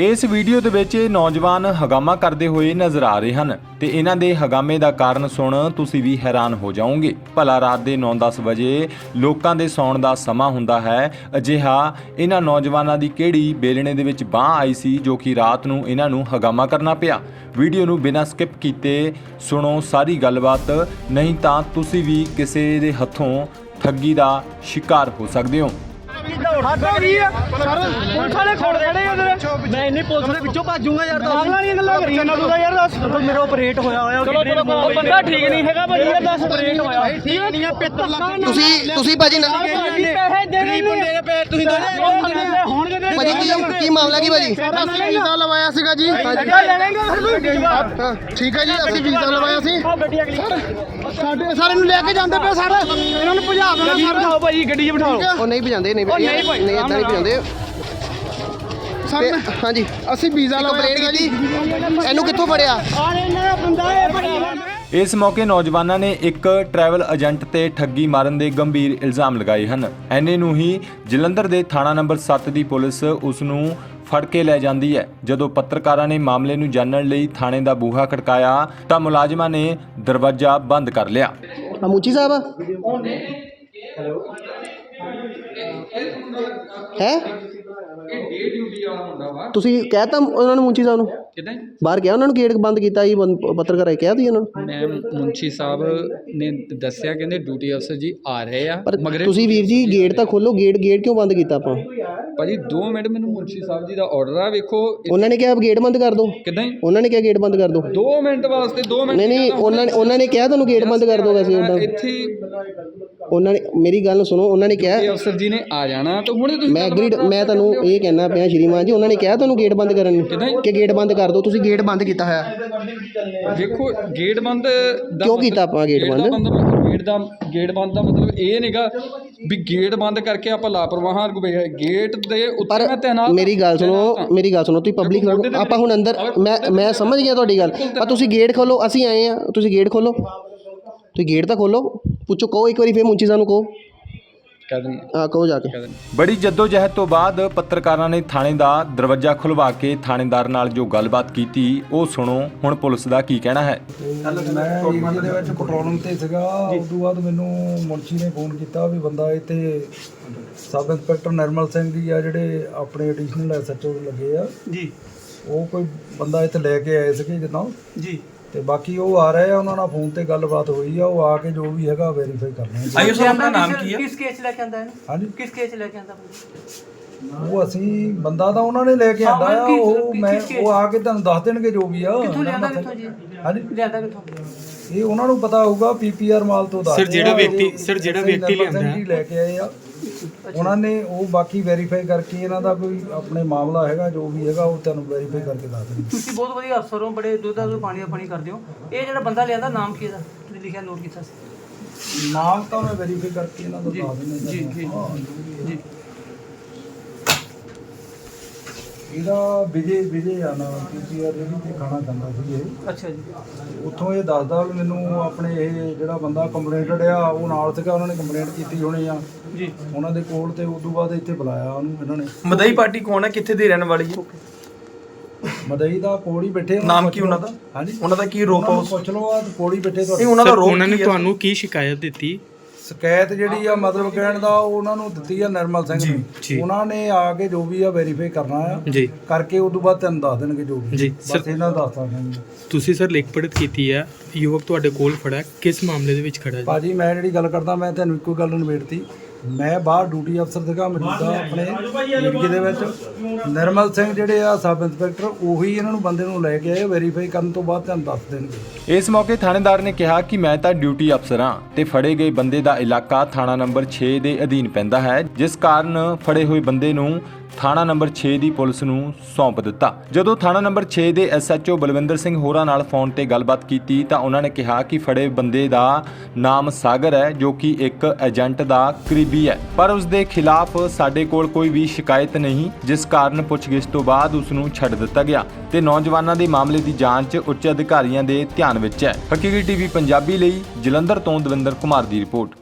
ਇਸ ਵੀਡੀਓ ਦੇ ਵਿੱਚ ਇਹ ਨੌਜਵਾਨ ਹਗਾਮਾ ਕਰਦੇ ਹੋਏ ਨਜ਼ਰ ਆ ਰਹੇ ਹਨ ਤੇ ਇਹਨਾਂ ਦੇ ਹਗਾਮੇ ਦਾ ਕਾਰਨ ਸੁਣ ਤੁਸੀਂ ਵੀ ਹੈਰਾਨ ਹੋ ਜਾਓਗੇ। ਭਲਾ ਰਾਤ ਦੇ 9-10 ਵਜੇ ਲੋਕਾਂ ਦੇ ਸੌਣ ਦਾ ਸਮਾਂ ਹੁੰਦਾ ਹੈ। ਅਜਿਹਾ ਇਹਨਾਂ ਨੌਜਵਾਨਾਂ ਦੀ ਕਿਹੜੀ ਬੇਲਣੇ ਦੇ ਵਿੱਚ ਬਾਹ ਆਈ ਸੀ ਜੋ ਕਿ ਰਾਤ ਨੂੰ ਇਹਨਾਂ ਨੂੰ ਹਗਾਮਾ ਕਰਨਾ ਪਿਆ? ਵੀਡੀਓ ਨੂੰ ਬਿਨਾਂ ਸਕਿਪ ਕੀਤੇ ਸੁਣੋ ਸਾਰੀ ਗੱਲਬਾਤ, ਨਹੀਂ ਤਾਂ ਤੁਸੀਂ ਵੀ ਕਿਸੇ ਦੇ ਹੱਥੋਂ ਠੱਗੀ ਦਾ ਸ਼ਿਕਾਰ ਹੋ ਸਕਦੇ ਹੋ। ਸਾਡਾ ਕੀ ਆ। ਪੁਲਿਸ ਵਾਲੇ ਖੋੜ ਖੜੇ ਆ ਉਧਰ। ਮੈਂ ਇੰਨੀ ਪੁਲਿਸ ਦੇ ਵਿੱਚੋਂ ਭੱਜੂਗਾ ਯਾਰ ਦੱਸ। ਪਾਗਲਾਂ ਦੀਆਂ ਗੱਲਾਂ ਕਰੀ ਜਾਂਦਾ ਤੂੰ ਤਾਂ ਯਾਰ ਦੱਸ। ਚਲੋ ਮੇਰਾ ਆਪਰੇਟ ਹੋਇਆ ਹੋਇਆ ਚਲੋ ਚਲੋ ਉਹ ਬੰਦਾ ਠੀਕ ਨਹੀਂ ਹੈਗਾ ਭਾਈ ਇਹ ਦੱਸ ਬ੍ਰੇਕ ਹੋਇਆ। ਠੀਕ ਨਹੀਂ ਆ ਪਿੱਤਰ ਲੱਗ ਤੁਸੀਂ ਤੁਸੀਂ ਭਾਜੀ ਨਾ ਪੈਸੇ ਦੇ ਨਹੀਂ ਬੰਦੇ ਦੇ ਪੈਰ ਤੁਸੀਂ ਹੋਣਗੇ ਹੋਣਗੇ ਦੇ ਭਾਜੀ ਕੀ ਕੀ ਮਾਮਲਾ ਕੀ ਭਾਜੀ? ਅਸੀਂ ਵੀਜ਼ਾ ਲਵਾਇਆ ਸੀਗਾ ਜੀ। ਠੀਕ ਹੈ ਜੀ ਅਸੀਂ ਵੀਜ਼ਾ ਲਵਾਇਆ ਸੀ। ਸਾਡੇ ਸਾਰੇ ਨੂੰ ਲੈ ਕੇ ਜਾਂਦੇ ਪਏ ਸਰ। ਇਹਨਾਂ ਨੂੰ ਭਜਾ ਦੇਣਾ ਗੱਡੀ ਬਿਠਾਓ ਭਾਈ ਗੱਡੀ 'ਚ ਬਿਠਾਓ। ਉਹ ਨਹੀਂ ਭਜਾਉਂਦੇ ਨਹੀਂ ਨਹੀਂ ਭਾਈ, ਨਹੀਂ ਇਦਾਂ ਨਹੀਂ ਭਜਾਉਂਦੇ ਤੇ ਹਾਂਜੀ। ਅਸੀਂ ਵੀਜ਼ਾ ਕੰਪਲੇਂਟ ਕੀਤੀ। ਇਹਨੂੰ ਕਿੱਥੋਂ ਫੜਿਆ? ਆ ਇਹਨਾਂ ਦਾ ਬੰਦਾ ਇਹ ਭਾਈ। ਇਸ ਮੌਕੇ ਨੌਜਵਾਨਾਂ ਨੇ ਇੱਕ ਟਰੈਵਲ ਏਜੰਟ ਤੇ ਠੱਗੀ ਮਾਰਨ ਦੇ ਗੰਭੀਰ ਇਲਜ਼ਾਮ ਲਗਾਏ ਹਨ। ਐਨੇ ਨੂੰ ਹੀ ਜਲੰਧਰ ਦੇ ਥਾਣਾ ਨੰਬਰ 7 ਦੀ ਪੁਲਿਸ ਉਸ ਨੂੰ ਫੜ ਕੇ ਲੈ ਜਾਂਦੀ ਹੈ। ਜਦੋਂ ਪੱਤਰਕਾਰਾਂ ਨੇ ਮਾਮਲੇ ਨੂੰ ਜਾਣਨ ਲਈ ਥਾਣੇ ਦਾ ਬੂਹਾ ਖੜਕਾਇਆ ਤਾਂ ਮੁਲਾਜ਼ਮਾਂ ਨੇ ਦਰਵਾਜ਼ਾ ਬੰਦ ਕਰ ਲਿਆ। ਅਮੂਚੀ ਸਾਹਿਬ? ਹੈ? ਤੁਸੀਂ ਕਹਿਤਾ ਉਹਨਾਂ ਨੂੰ ਮੁੰਚੀ ਸਾਹਿਬ ਨੂੰ। ਕਿਦਾਂ ਬਾਹਰ ਗਿਆ ਉਹਨਾਂ ਨੂੰ ਗੇਟ ਬੰਦ ਕੀਤਾ ਜੀ ਬੰਦ- ਪੱਤਰਕਾਰ ਆਏ ਕਿਹਾ ਤੀ ਉਹਨਾਂ ਨੂੰ? ਮੈਂ ਮੁੰਸ਼ੀ ਸਾਹਿਬ ਨੇ ਦੱਸਿਆ ਕਹਿੰਦੇ ਡਿਊਟੀ ਅਫਸਰ ਜੀ ਆ ਰਹੇ ਆ ਪਰ ਮਗਰ ਤੁਸੀਂ ਵੀਰ ਜੀ ਗੇਟ ਤਾਂ ਖੋਲੋ ਗੇਟ ਗੇਟ ਕਿਉਂ ਬੰਦ ਕੀਤਾ ਆਪਾਂ? ਭਾਜੀ 2 ਮਿੰਟ ਮੈਨੂੰ ਮੁੰਸ਼ੀ ਸਾਹਿਬ ਜੀ ਦਾ ਆਰਡਰ ਆ ਵੇਖੋ। ਉਹਨਾਂ ਨੇ ਕਿਹਾ ਗੇਟ ਬੰਦ ਕਰ ਦਿਓ ਕਿਦਾਂ ਉਹਨਾਂ ਨੇ ਕਿਹਾ ਗੇਟ ਬੰਦ ਕਰ ਦਿਓ 2 ਮਿੰਟ ਵਾਸਤੇ 2 ਮਿੰਟ ਨਹੀਂ ਨਹੀਂ ਉਹਨਾਂ ਨੇ ਉਹਨਾਂ ਨੇ ਕਿਹਾ ਤੁਹਾਨੂੰ ਗੇਟ ਬੰਦ ਕਰ ਦਿਓ ਵੈਸੇ ਉਦਾਂ ਇੱਥੇ ਉਹਨਾਂ ਨੇ ਮੇਰੀ ਗੱਲ ਸੁਣੋ ਉਹਨਾਂ ਨੇ ਕਿਹਾ ਡਿਊਟੀ ਅਫਸਰ ਜੀ ਨੇ ਆ ਜਾਣਾ ਤਾਂ ਹੁਣ ਤੁਸੀਂ ਮੈਂ ਐਗਰੀਡ ਮੈਂ ਤੁਹਾਨੂੰ ਇਹ ਕਹਿਣਾ ਪਿਆ ਸ਼੍ਰੀਮਾਨ ਜੀ ਉਹਨਾਂ ਨੇ ਕਿਹਾ ਤੁਹਾਨੂੰ ਗੇਟ ਬੰਦ ਕਰਨ ਨੂੰ ਕਿ ਗੇਟ ਬੰਦ ਕਰ ਦਿਓ ਤੁਸੀਂ ਗੇਟ ਬੰਦ ਕੀਤਾ ਹੋਇਆ। ਵੇਖੋ ਗੇਟ ਬੰਦ ਦਾ ਕਿਉਂ ਕੀਤਾ ਆਪਾਂ ਗੇਟ ਦਾ ਬੰਦ? ਗੇਟ ਦਾ ਗੇਟ ਬੰਦ ਦਾ ਮਤਲਬ ਇਹ ਨਹੀਂਗਾ ਵੀ ਗੇਟ ਬੰਦ ਕਰਕੇ ਆਪਾਂ ਲਾਪਰਵਾਹ ਗੇਟ ਦੇ ਉੱਤੇ ਮੈਂ ਤੈਨਾਤ ਮੇਰੀ ਗੱਲ ਸੁਣੋ ਮੇਰੀ ਗੱਲ ਸੁਣੋ ਤੁਸੀਂ ਪਬਲਿਕ ਆਪਾਂ ਹੁਣ ਅੰਦਰ ਮੈਂ ਮੈਂ ਸਮਝ ਗਿਆ ਤੁਹਾਡੀ ਗੱਲ। ਪਰ ਤੁਸੀਂ ਗੇਟ ਖੋਲੋ ਅਸੀਂ ਆਏ ਆ ਤੁਸੀਂ ਗੇਟ ਖੋਲੋ। ਤੁਸੀਂ ਗੇਟ ਤਾਂ ਖੋਲੋ। ਪੁੱਛੋ ਕਹੋ ਇੱਕ ਵਾਰੀ ਫੇਰ ਮੁੰਚੀ ਸਾਹਿਬ ਨੂੰ ਕਹੋ। ਕਹਿ ਦਿੰਦੇ। ਆ ਕਹੋ ਜਾ ਕੇ। ਬੜੀ ਜਹਿਦ ਤੋਂ ਬਾਅਦ ਪੱਤਰਕਾਰਾਂ ਨੇ ਥਾਣੇ ਦਾ ਦਰਵਾਜ਼ਾ ਖੁਲਵਾ ਕੇ ਥਾਣੇਦਾਰ ਨਾਲ ਜੋ ਗੱਲਬਾਤ ਕੀਤੀ ਉਹ ਸੁਣੋ। ਹੁਣ ਪੁਲਿਸ ਦਾ ਕੀ ਕਹਿਣਾ ਹੈ? ਮੈਂ ਏਰੀਆ ਦੇ ਵਿੱਚ ਪੈਟਰੋਲਿੰਗ ਤੇ ਸੀਗਾ। ਉਸ ਤੋਂ ਬਾਅਦ ਮੈਨੂੰ ਮੁਨਸ਼ੀ ਨੇ ਫੋਨ ਕੀਤਾ ਵੀ ਬੰਦਾ ਇੱਥੇ ਸਬ ਇੰਸਪੈਕਟਰ ਨਿਰਮਲ ਸਿੰਘ ਜੀ ਆ ਜਿਹੜੇ ਆਪਣੇ ਐਡੀਸ਼ਨਲ ਐਸਐਚਓ ਲੱਗੇ ਆ। ਜੀ। ਉਹ ਕੋਈ ਬੰਦਾ ਇੱਥੇ ਲੈ ਕੇ ਆਏ ਸੀਗੇ ਜਿੱਦਾਂ। ਜੀ। ਤੇ ਬਾਕੀ ਉਹ ਆ ਰਹੇ ਆ ਉਹਨਾਂ ਨਾਲ ਫੋਨ ਤੇ ਗੱਲਬਾਤ ਹੋਈ ਆ ਉਹ ਆ ਕੇ ਜੋ ਵੀ ਹੈਗਾ ਵੈਰੀਫਾਈ ਕਰਨਾ ਆਇਓ ਸਾਹਿਬ ਦਾ ਨਾਮ ਕੀ ਹੈ ਕਿਸ ਕੇਸ ਲੈ ਕੇ ਆਂਦਾ ਹੈ ਹਾਂਜੀ। ਕਿਸ ਕੇਸ ਲੈ ਕੇ ਆਂਦਾ ਬੰਦਾ? ਉਹ ਅਸੀਂ ਬੰਦਾ ਤਾਂ ਉਹਨਾਂ ਨੇ ਲੈ ਕੇ ਆਂਦਾ ਆ ਉਹ ਮੈਂ? ਉਹ ਆ ਕੇ ਤੁਹਾਨੂੰ ਦੱਸ ਦੇਣਗੇ ਜੋ ਵੀ ਆ ਕਿੱਥੋਂ ਲਿਆਂਦਾ ਕਿੱਥੋਂ ਜੀ? ਹਾਂਜੀ। ਲਿਆਂਦਾ ਕਿੱਥੋਂ? ਇਹ ਉਹਨਾਂ ਨੂੰ ਪਤਾ ਹੋਊਗਾ ਪੀਪੀਆਰ ਮਾਲ ਤੋਂ ਦੱਸ Sir, ਜਿਹੜਾ ਵਿਅਕਤੀ- sir, ਜਿਹੜਾ ਵਿਅਕਤੀ ਲਿਆਂਦਾ ਲਿਆਂਦਾ ਲੈ ਕੇ ਆਏ ਆ। ਉਹਨਾਂ ਨੇ ਉਹ ਬਾਕੀ ਵੈਰੀਫਾਈ ਕਰਕੇ ਇਹਨਾਂ ਦਾ ਕੋਈ ਆਪਣੇ ਮਾਮਲਾ ਹੈਗਾ ਜੋ ਵੀ ਹੈਗਾ ਉਹ ਤੁਹਾਨੂੰ ਵੈਰੀਫਾਈ ਕਰਕੇ ਦੱਸ ਦੇਣਗੇ ਤੁਸੀਂ ਬਹੁਤ ਵਧੀਆ ਅਫਸਰ ਹੋ ਬੜੇ ਦੁੱਧ ਦਾ ਦੁੱਧ ਪਾਣੀ ਦਾ ਪਾਣੀ ਕਰਦੇ ਹੋ। ਇਹ ਜਿਹੜਾ ਬੰਦਾ ਲਿਆਂਦਾ ਨਾਮ ਕੀ ਇਹਦਾ? ਤੁਸੀਂ ਲਿਖਿਆ ਨੋਟ ਕੀਤਾ ਸੀ। ਨਾਮ ਤਾਂ ਮੈਂ ਵੈਰੀਫਾਈ ਕਰਕੇ ਇਹਨਾਂ ਦਾ ਦੱਸ ਦਿੰਦਾ ਜੀ, ਜੀ, ਜੀ। ਇਹਦਾ ਵਿਜੇ ਵਿਜੇ ਆ ਨਾ ਪੀਪੀਆਰ ਜਿਹੜੀ ਤੇ ਖਾਣਾ ਖਾਂਦਾ ਸੀ ਇਹ ਅੱਛਾ ਜੀ। ਉੱਥੋਂ ਇਹ ਦੱਸਦਾ ਵੀ ਮੈਨੂੰ ਆਪਣੇ ਇਹ ਜਿਹੜਾ ਬੰਦਾ ਕੰਪਲੇਂਟਡ ਆ ਉਹ ਨਾਲ ਸੀਗਾ ਉਹਨਾਂ ਨੇ ਕੰਪਲੇਂਟ ਕੀਤੀ ਹੋਣੀ ਆ। ਜੀ। ਉਹਨਾਂ ਦੇ ਕੋਲ ਤੇ ਉਸ ਤੋਂ ਬਾਅਦ ਇੱਥੇ ਬੁਲਾਇਆ ਉਹਨੂੰ ਇਹਨਾਂ ਨੇ। ਮਦਈ ਪਾਰਟੀ ਕੌਣ ਹੈ ਕਿੱਥੇ ਦੀ ਰਹਿਣ ਵਾਲੀ ਹੈ ਮਦਈ ਦਾ ਹੀ ਬੈਠੇ ਨਾਮ ਕੀ ਉਹਨਾਂ। ਦਾ? ਹਾਂਜੀ। ਉਹਨਾਂ ਦਾ ਕੀ ਰੋਪ ਉਹਨਾਂ ਨੂੰ ਪੁੱਛ ਲਓ ਆ ਹੀ ਬੈਠੇ ਤੁਹਾਡੇ ਉਹਨਾਂ ਦਾ ਰੋਪ ਉਹਨਾਂ ਨੇ ਕੀ ਹੈ? ਤੁਹਾਨੂੰ ਕੀ ਸ਼ਿਕਾਇਤ ਦਿੱਤੀ? ਸ਼ਿਕਾਇਤ ਜਿਹੜੀ ਆ ਮਤਲਬ ਕਹਿਣ ਦਾ ਉਹ ਉਹਨਾਂ ਨੂੰ ਦਿੱਤੀ ਆ ਨਿਰਮਲ ਸਿੰਘ ਜੀ। ਨੇ। ਉਹਨਾਂ ਨੇ ਆ ਕੇ ਜੋ ਵੀ ਆ ਵੈਰੀਫਾਈ ਕਰਨਾ ਆ। ਜੀ। ਕਰਕੇ ਉਸ ਤੋਂ ਬਾਅਦ ਤੈਨੂੰ ਦੱਸ ਦੇਣਗੇ ਜੋ ਵੀ। ਜੀ, ਬਸ ਇਹਨਾਂ ਦਾ ਦੱਸ ਦੇਣਗੇ। ਤੁਸੀਂ ਸਰ ਲਿਖ ਪੜਤ ਕੀਤੀ ਹੈ ਯੁਵਕ ਤੁਹਾਡੇ ਕੋਲ ਖੜਾ ਹੈ ਕਿਸ ਮਾਮਲੇ ਦੇ ਵਿੱਚ ਖੜਾ ਹੈ ਭਾਜੀ ਮੈਂ ਜਿਹੜੀ ਗੱਲ ਕਰਦਾ ਮੈਂ ਤੁਹਾਨੂੰ ਇੱਕੋ ਗੱਲ ਨਿਬੇੜਤੀ। ਮੈਂ ਬਾਹਰ ਡਿਊਟੀ ਅਫਸਰ ਸੀਗਾ ਮੌਜੂਦਾ ਆਪਣੇ ਏਰੀਏ ਦੇ ਵਿੱਚ। ਨਿਰਮਲ ਸਿੰਘ ਜਿਹੜੇ ਆ ਸਬ ਇੰਸਪੈਕਟਰ ਉਹੀ ਇਹਨਾਂ ਨੂੰ ਬੰਦੇ ਨੂੰ ਲੈ ਕੇ ਆਏ ਵੈਰੀਫਾਈ ਕਰਨ ਤੋਂ ਬਾਅਦ ਤੁਹਾਨੂੰ ਦੱਸ ਦੇਣਗੇ। ਇਸ ਮੌਕੇ ਥਾਣੇਦਾਰ ਨੇ ਕਿਹਾ ਕਿ ਮੈਂ ਤਾਂ ਡਿਊਟੀ ਅਫਸਰ ਹਾਂ ਤੇ ਫੜੇ ਗਏ ਬੰਦੇ ਦਾ ਇਲਾਕਾ ਥਾਣਾ ਨੰਬਰ 6 ਦੇ ਅਧੀਨ ਪੈਂਦਾ ਹੈ ਜਿਸ ਕਾਰਨ ਫੜੇ ਹੋਏ ਬੰਦੇ ਨੂੰ ਥਾਣਾ ਨੰਬਰ 6 ਦੀ ਪੁਲਿਸ ਨੂੰ ਸੌਂਪ ਦਿੱਤਾ। ਜਦੋਂ ਥਾਣਾ ਨੰਬਰ 6 ਦੇ ਐਸਐਚਓ ਬਲਵਿੰਦਰ ਸਿੰਘ ਹੋਰਾਂ ਨਾਲ ਫੋਨ ਤੇ ਗੱਲਬਾਤ ਕੀਤੀ ਤਾਂ ਉਹਨਾਂ ਨੇ ਕਿਹਾ ਕਿ ਫੜੇ ਬੰਦੇ ਦਾ ਨਾਮ ਸਾਗਰ ਹੈ, ਜੋ ਕਿ ਇੱਕ ਏਜੰਟ ਦਾ ਕਰੀਬੀ ਹੈ। ਪਰ ਉਸ ਦੇ ਖਿਲਾਫ ਸਾਡੇ ਕੋਲ ਕੋਈ ਵੀ ਸ਼ਿਕਾਇਤ ਨਹੀਂ, ਜਿਸ ਕਾਰਨ ਪੁੱਛਗਿੱਛ ਤੋਂ ਬਾਅਦ ਉਸ ਨੂੰ ਛੱਡ ਦਿੱਤਾ ਗਿਆ ਤੇ ਨੌਜਵਾਨਾਂ ਦੇ ਮਾਮਲੇ ਦੀ ਜਾਂਚ ਉੱਚ ਅਧਿਕਾਰੀਆਂ ਦੇ ਧਿਆਨ ਵਿੱਚ ਹੈ। ਹਕੀਕੀ ਟੀਵੀ ਪੰਜਾਬੀ ਲਈ ਜਲੰਧਰ ਤੋਂ ਦਵਿੰਦਰ ਕੁਮਾਰ ਦੀ ਰਿਪੋਰਟ।